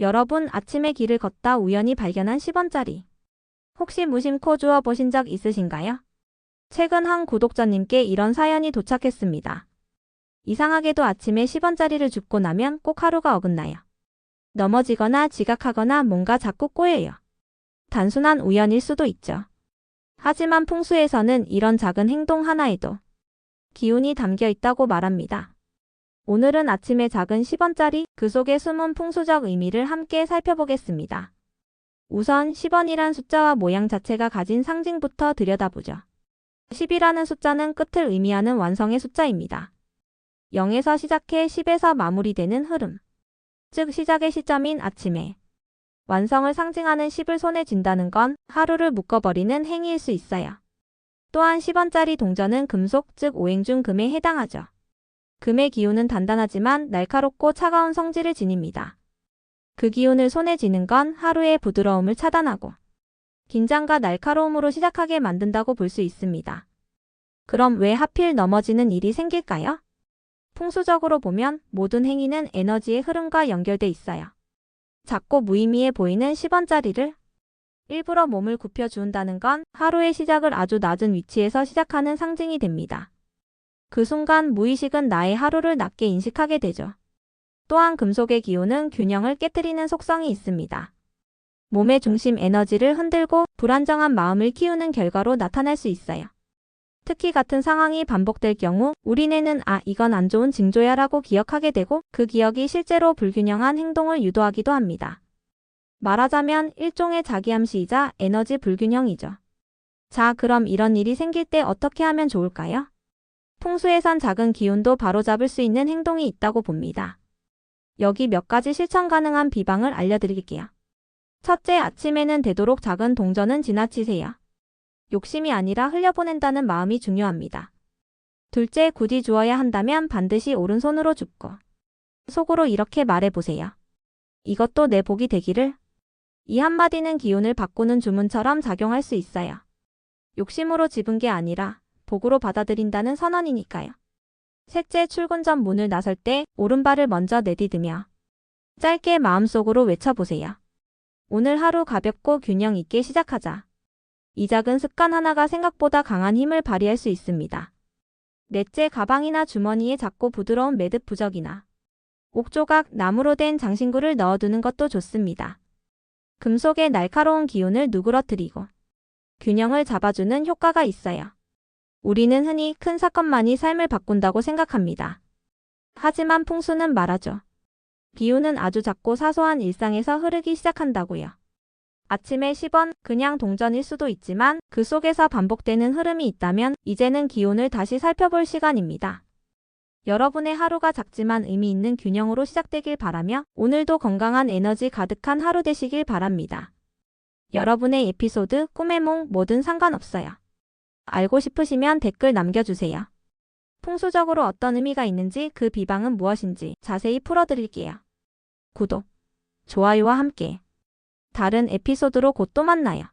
여러분 아침에 길을 걷다 우연히 발견한 10원짜리. 혹시 무심코 주워 보신 적 있으신가요? 최근 한 구독자님께 이런 사연이 도착했습니다. 이상하게도 아침에 10원짜리를 줍고 나면 꼭 하루가 어긋나요. 넘어지거나 지각하거나 뭔가 자꾸 꼬여요. 단순한 우연일 수도 있죠. 하지만 풍수에서는 이런 작은 행동 하나에도 기운이 담겨 있다고 말합니다. 오늘은 아침에 작은 10원짜리 그 속에 숨은 풍수적 의미를 함께 살펴보겠습니다. 우선 10원이란 숫자와 모양 자체가 가진 상징부터 들여다보죠. 10이라는 숫자는 끝을 의미하는 완성의 숫자입니다. 0에서 시작해 10에서 마무리되는 흐름. 즉 시작의 시점인 아침에 완성을 상징하는 10을 손에 쥔다는 건 하루를 묶어버리는 행위일 수 있어요. 또한 10원짜리 동전은 금속, 즉 오행중 금에 해당하죠. 금의 기운은 단단하지만 날카롭고 차가운 성질을 지닙니다. 그 기운을 손에 쥐는 건 하루의 부드러움을 차단하고 긴장과 날카로움으로 시작하게 만든다고 볼 수 있습니다. 그럼 왜 하필 넘어지는 일이 생길까요? 풍수적으로 보면 모든 행위는 에너지의 흐름과 연결돼 있어요. 작고 무의미해 보이는 10원짜리를 일부러 몸을 굽혀 주운다는 건 하루의 시작을 아주 낮은 위치에서 시작하는 상징이 됩니다. 그 순간 무의식은 나의 하루를 낮게 인식하게 되죠. 또한 금속의 기운은 균형을 깨뜨리는 속성이 있습니다. 몸의 중심 에너지를 흔들고 불안정한 마음을 키우는 결과로 나타날 수 있어요. 특히 같은 상황이 반복될 경우 우리 뇌는 아, 이건 안 좋은 징조야 라고 기억하게 되고 그 기억이 실제로 불균형한 행동을 유도하기도 합니다. 말하자면 일종의 자기암시이자 에너지 불균형이죠. 자, 그럼 이런 일이 생길 때 어떻게 하면 좋을까요? 풍수에선 작은 기운도 바로잡을 수 있는 행동이 있다고 봅니다. 여기 몇 가지 실천 가능한 비방을 알려드릴게요. 첫째, 아침에는 되도록 작은 동전은 지나치세요. 욕심이 아니라 흘려보낸다는 마음이 중요합니다. 둘째, 굳이 주어야 한다면 반드시 오른손으로 줍고 속으로 이렇게 말해보세요. 이것도 내 복이 되기를. 이 한마디는 기운을 바꾸는 주문처럼 작용할 수 있어요. 욕심으로 집은 게 아니라 복으로 받아들인다는 선언이니까요. 셋째, 출근 전 문을 나설 때 오른발을 먼저 내디디며 짧게 마음속으로 외쳐보세요. 오늘 하루 가볍고 균형 있게 시작하자. 이 작은 습관 하나가 생각보다 강한 힘을 발휘할 수 있습니다. 넷째, 가방이나 주머니에 작고 부드러운 매듭 부적이나 옥조각, 나무로 된 장신구를 넣어두는 것도 좋습니다. 금속의 날카로운 기운을 누그러뜨리고 균형을 잡아주는 효과가 있어요. 우리는 흔히 큰 사건만이 삶을 바꾼다고 생각합니다. 하지만 풍수는 말하죠. 기운은 아주 작고 사소한 일상에서 흐르기 시작한다고요. 아침에 10원, 그냥 동전일 수도 있지만 그 속에서 반복되는 흐름이 있다면 이제는 기운을 다시 살펴볼 시간입니다. 여러분의 하루가 작지만 의미 있는 균형으로 시작되길 바라며 오늘도 건강한 에너지 가득한 하루 되시길 바랍니다. 여러분의 에피소드, 꿈의 몽 뭐든 상관없어요. 알고 싶으시면 댓글 남겨주세요. 풍수적으로 어떤 의미가 있는지 그 비방은 무엇인지 자세히 풀어드릴게요. 구독, 좋아요와 함께 다른 에피소드로 곧 또 만나요.